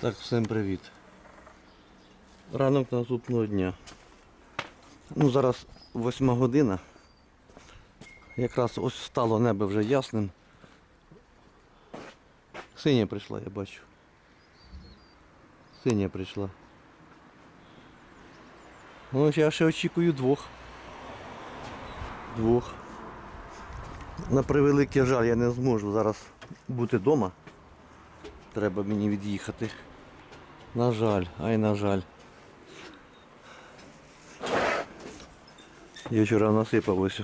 Так, всім привіт. Ранок наступного дня. Ну, зараз восьма година. Якраз ось стало небо вже ясним. Синя прийшла, я бачу. Синя прийшла. Ну, я ще очікую двох. Двох. На превеликий жаль, я не зможу зараз бути вдома. Треба мені від'їхати. На жаль, ай на жаль. Я вчора насипав ось.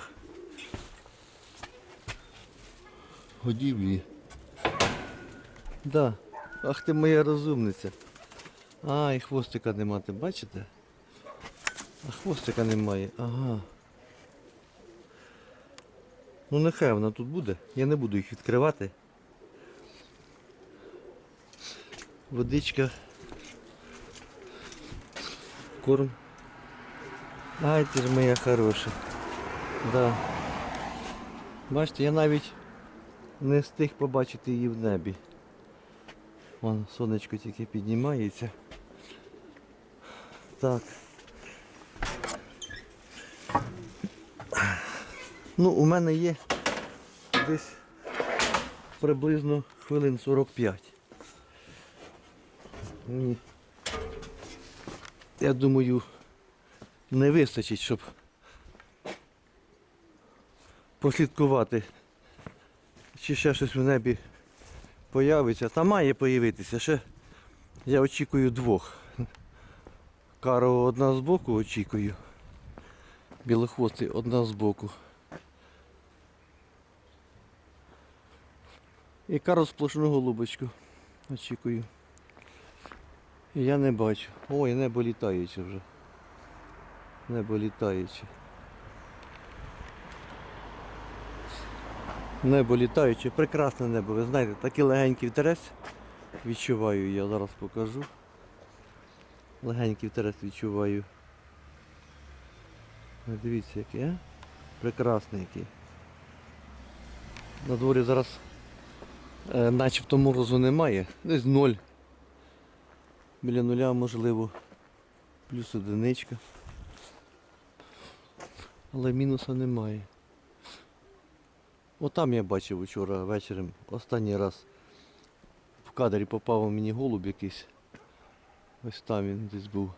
Годівлі. Да. Ах ти моя розумниця. А, і хвостика нема, ти бачите? А хвостика немає, ага. Ну нехай вона тут буде. Я не буду їх відкривати. Водичка. Корм. Ай, ти ж моя хороша. Да. Бачите, я навіть не встиг побачити її в небі. Вон сонечко тільки піднімається. Так. Ну, у мене є десь приблизно хвилин 45. Мені, я думаю, не вистачить, щоб послідкувати, чи ще щось в небі появиться. Та має появитися. Ще я очікую двох. Кару одна з боку очікую. Білохвостий одна з боку. І кару сплошну голубочку. Очікую. Я не бачу. Ой, небо літаюче вже. Небо літаюче. Небо літаюче, прекрасне небо, ви знаєте, такий легенький вітерець відчуваю, я зараз покажу. Легенький вітерець відчуваю. Дивіться який, а? Прекрасний який. На дворі зараз е, начебто морозу немає, десь ноль. Біля нуля можливо. Плюс одиничка. Але мінуса немає. Отам я бачив вчора вечором останній раз в кадрі попав мені голуб якийсь. Ось там він десь був.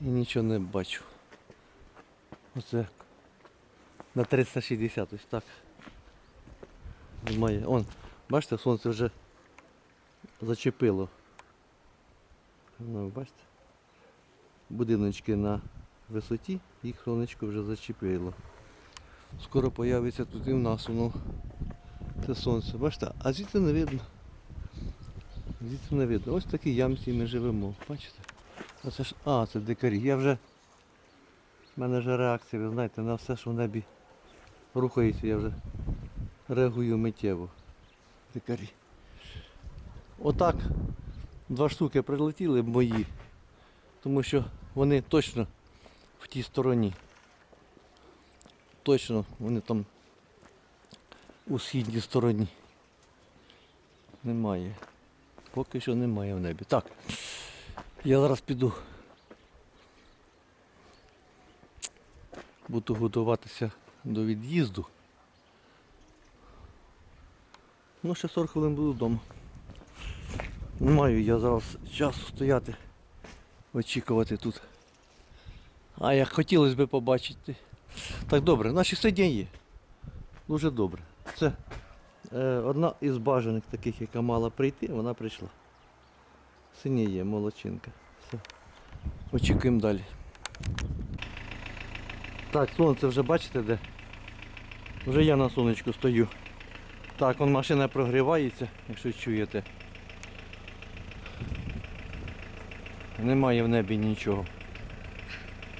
І нічого не бачу. Оце на 360 ось так. Немає. Он, бачите, сонце вже зачепило. Ну, бачите? Будиночки на висоті, їх сонечко вже зачепило. Скоро появиться тут і в нас воно. Це сонце. Бачите, а звідси не видно. Звідси не видно. Ось такі ямці ми живемо. Бачите? Оце ж... А, це дикарі. Я вже... У мене вже реакція, ви знаєте, на все, що в небі рухається, я вже реагую миттєво. Дикарі. Отак два штуки прилетіли мої, тому що вони точно в тій стороні. Точно вони там у східній стороні. Немає. Поки що немає в небі. Так, я зараз піду. Буду готуватися до від'їзду. Ну, ще 40 хвилин буду вдома. Не маю я зараз часу стояти, очікувати тут. А як хотілося б побачити. Так добре, наші сидіння є. Дуже добре. Це е, одна із бажаних таких, яка мала прийти, вона прийшла. Синя є, молодчинка. Все. Очікуємо далі. Так, сонце вже бачите де? Вже я на сонечку стою. Так, он машина прогрівається, якщо чуєте. Немає в небі нічого.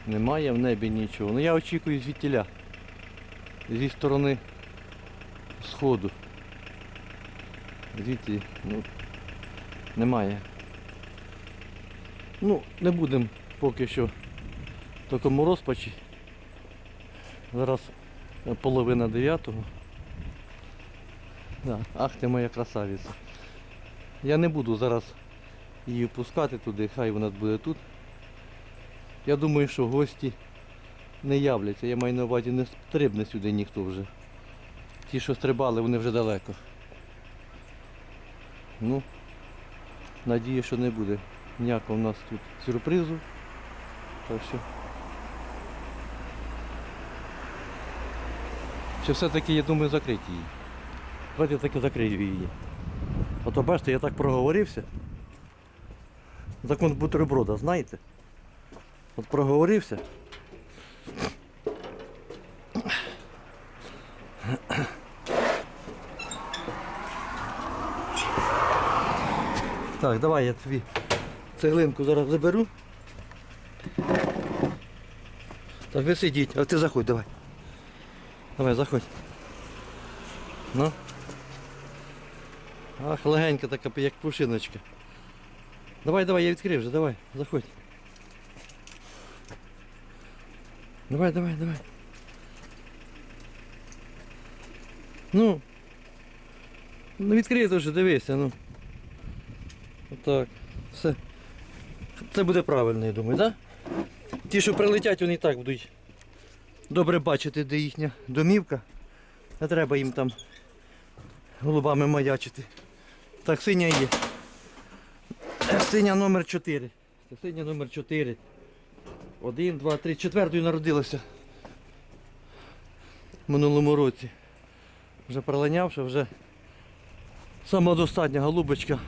Немає в небі нічого. Ну я очікую звідтіля. Зі сторони сходу. Звідти, ну, немає. Ну, не будемо поки що в такому розпачі. Зараз половина дев'ятого. Да. Ах ти моя красавиця. Я не буду зараз її пускати туди, хай вона буде тут. Я думаю, що гості не являться. Я маю на увазі не стрибне сюди ніхто вже. Ті, що стрибали, вони вже далеко. Ну, надію, що не буде ніякого в нас тут сюрпризу. Так що. Чи все-таки, я думаю, закрити її. Давайте я таки закрию її. А то бачите, я так проговорився. Закон бутерброда, знаєте? От проговорився. Так, давай я тобі цеглинку зараз заберу. Так, ви сидіть, а ти заходь, давай. Давай, заходь. Ну. Ах, легенька така, як пушиночка. Давай, давай, я відкрив вже, давай, заходь. Давай, давай, давай. Ну. Ну відкрий вже, дивися, ну. Отак. Все. Це буде правильно, я думаю, так? Да? Ті, що прилетять, вони і так будуть добре бачити, де їхня домівка. Не треба їм там голубами маячити. Так, синя є. Синя номер 4. Це синя номер 4. Один, два, три. Четвертою народилася. В минулому році. Вже пролинявши, вже самодостатня голубочка.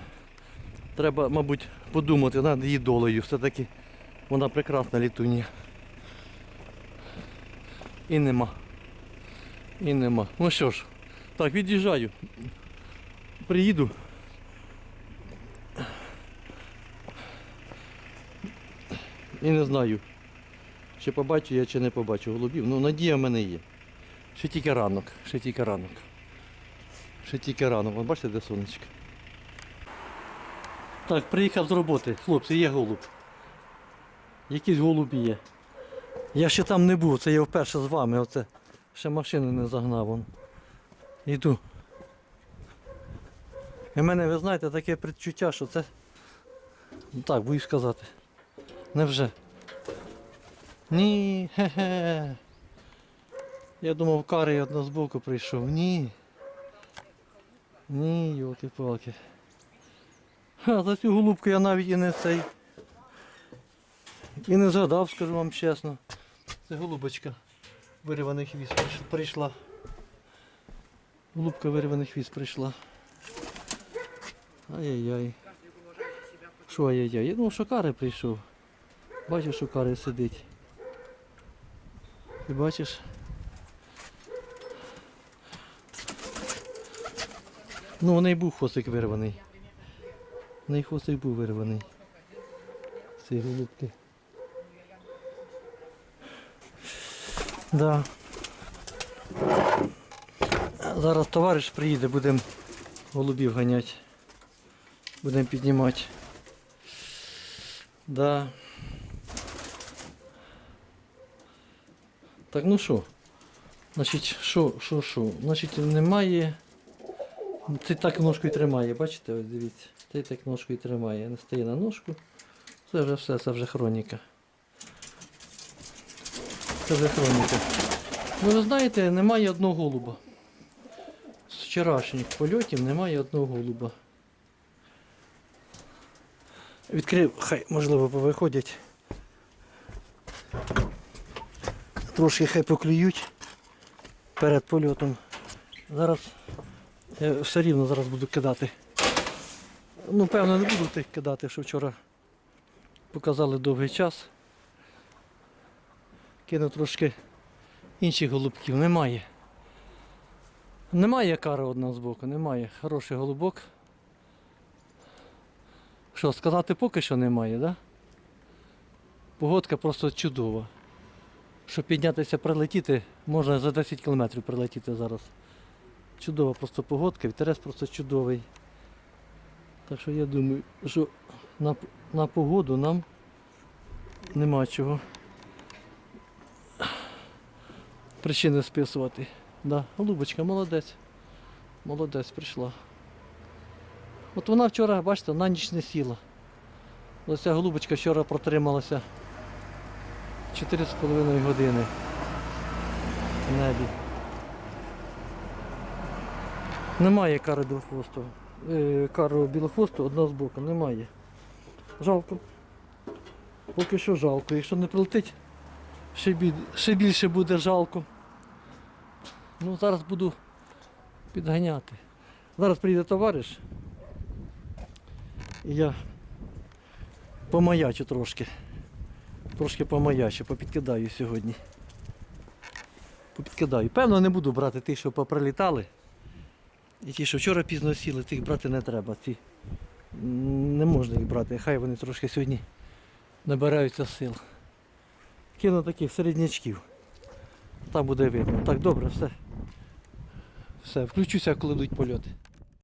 Треба, мабуть, подумати над її долею. Все-таки вона прекрасна літуння. І нема. І нема. Ну що ж, так, від'їжджаю. Приїду. І не знаю, чи побачу я, чи не побачу голубів. Ну, надія в мене є. Ще тільки ранок, ще тільки ранок. Ще тільки ранок. Вон бачите, де сонечко? Так, приїхав з роботи. Хлопці, є голуб. Якісь голубі є. Я ще там не був, це я вперше з вами. Оце ще машину не загнав. Вон. Йду. І в мене, ви знаєте, таке предчуття, що це. Ну так, боюсь сказати. Невже? Ні, хе-хе. Я думав, карий одно з боку прийшов. Ні. Ні, йолки-палки. Ха, за цю голубку я навіть і не цей. І не згадав, скажу вам чесно. Це голубочка. Вириваний хвіст прийшла. Голубка вириваний хвіст прийшла. Ай-яй-яй. Що ай-яй-яй? Я думав, що кари прийшов. Бачиш, що кари сидить. Ти бачиш? Ну, у неї був хвостик вирваний. У неї хвостик був вирваний. Ці голубки. Да. Зараз товариш приїде, будемо голубів ганяти. Будемо піднімати. Да. Так, ну що? Значить, що, що, що? Значить, немає. Ти так ножкою тримає, бачите, ось дивіться. Ти так ножкою тримає, не стає на ножку. Це вже все, це вже хроніка. Це вже хроніка. Ну ви знаєте, немає одного голуба. З вчорашніх польотів немає одного голуба. Відкрив, хай, можливо, повиходять. Трошки хай поклюють перед польотом. Зараз я все рівно зараз буду кидати. Ну, певно, не буду тих кидати, що вчора показали довгий час. Кину трошки інших голубків. Немає. Немає кари одного з боку, немає. Хороший голубок. Що, сказати поки що немає, так? Да? Погодка просто чудова. Щоб піднятися, прилетіти, можна за 10 кілометрів прилетіти зараз. Чудова просто погодка, вітерець просто чудовий. Так що я думаю, що на, на погоду нам нема чого причини списувати. Да, голубочка, молодець. Молодець прийшла. От вона вчора, бачите, на ніч не сіла. Ось ця голубочка вчора протрималася 4,5 години в небі. Немає кари двоххвостого. Е, кару білохвосту одна з боку, немає. Жалко. Поки що жалко. Якщо не прилетить, ще, бі- ще більше буде жалко. Ну, зараз буду підганяти. Зараз прийде товариш. І я помаячу трошки. Трошки помаячу, попідкидаю сьогодні. Попідкидаю. Певно, не буду брати тих, що поприлітали. І ті, що вчора пізно сіли, тих брати не треба. М, не можна їх брати. Хай вони трошки сьогодні набираються сил. Кину таких середнячків. Там буде видно. Так, добре, все. Все, включуся, коли йдуть польоти.